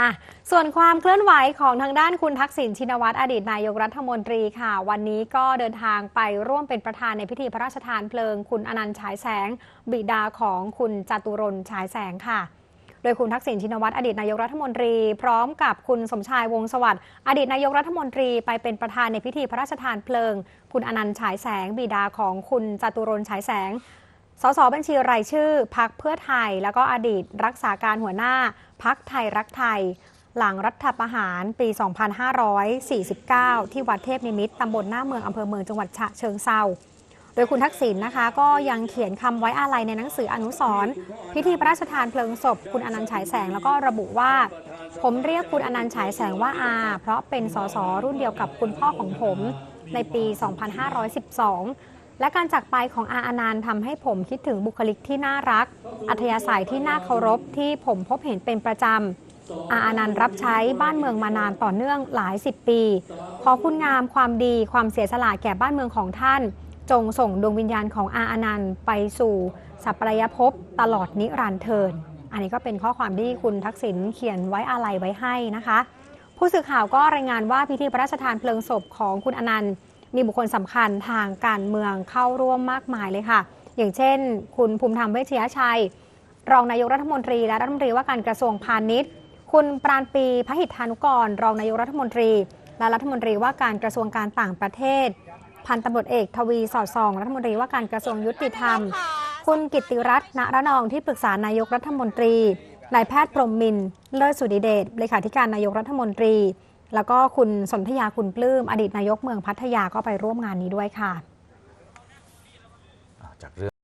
อะส่วนความเคลื่อนไหวของทางด้านคุณทักษิณชินวัตรอดีตนายกรัฐมนตรีค่ะ วันนี้ก็เดินทางไปร่วมเป็นประธานในพิธีพระราชทานเพลิง คุณอนันต์ฉายแสง บิดาของคุณจตุรนฉายแสงค่ะ โดยคุณทักษิณชินวัตรอดีตนายกรัฐมนตรี พร้อมกับคุณสมชายวงศสวัสดิ์อดีตนายกรัฐมนตรีไปเป็นประธานในพิธีพระราชทานเพลิง คุณอนันต์ฉายแสง บิดาของคุณจตุรนฉายแสง สสบัญชีรายชื่อพักเพื่อไทย แล้วก็อดีตรักษาการหัวหน้าพักไทยรักไทย หลังรัฐประหารปี 2549 ที่วัดเทพนิมิตรตำบลหน้าเมืองอำเภอเมืองจังหวัดฉะเชิงเซาโดยคุณทักษิณนะคะ ก็ยังเขียนคำไว้อาลัยในหนังสืออนุสรณ์พิธีพระราชทานเพลิงศพ คุณอนันต์ฉายแสงแล้วก็ระบุว่า ผมเรียกคุณอนันต์ฉายแสงว่าอา เพราะเป็นสสรุ่นเดียวกับคุณพ่อของผมในปี 2512 และการจากไปของอาอนันต์ทำให้ผมคิดถึงบุคลิกที่น่ารัก อัธยาศัยที่น่าเคารพที่ผมพบเห็นเป็นประจำอาอนันต์รับใช้บ้านเมืองมานานต่อเนื่องหลายสิบปี ขอคุณงามความดีความเสียสละแก่บ้านเมืองของท่าน จงส่งดวงวิญญาณของอาอนันต์ไปสู่สัปรายภพตลอดนิรันดร์เทินอันนี้ก็เป็นข้อความที่คุณทักษิณเขียนไว้อาลัยไว้ให้นะคะ ผู้สื่อข่าวก็รายงานว่าพิธีพระราชทานเพลิงศพของคุณอนันต์ มีบุคคลสำคัญทางการเมืองเข้าร่วมมากมายเลยค่ะ อย่างเช่น คุณภูมิธรรมเวชยชัย รองนายกรัฐมนตรีและรัฐมนตรีว่าการกระทรวงพาณิชย์ คุณปราณปีพหิทธานุกร รองนายกรัฐมนตรี และรัฐมนตรีว่าการกระทรวงการต่างประเทศ พันตำรวจเอกทวีสอดส่อง รัฐมนตรีว่าการกระทรวงยุติธรรม คุณกิติรัตน์ณระนองที่ปรึกษานายกรัฐมนตรีนายแพทย์พรมมินทร์เลิศสุดิเดชเลขาธิการนายกรัฐมนตรี แล้วก็คุณสนธยาคุณปลื้ม อดีตนายกเมืองพัทยาก็ไปร่วมงานนี้ด้วยค่ะจากเรื่อง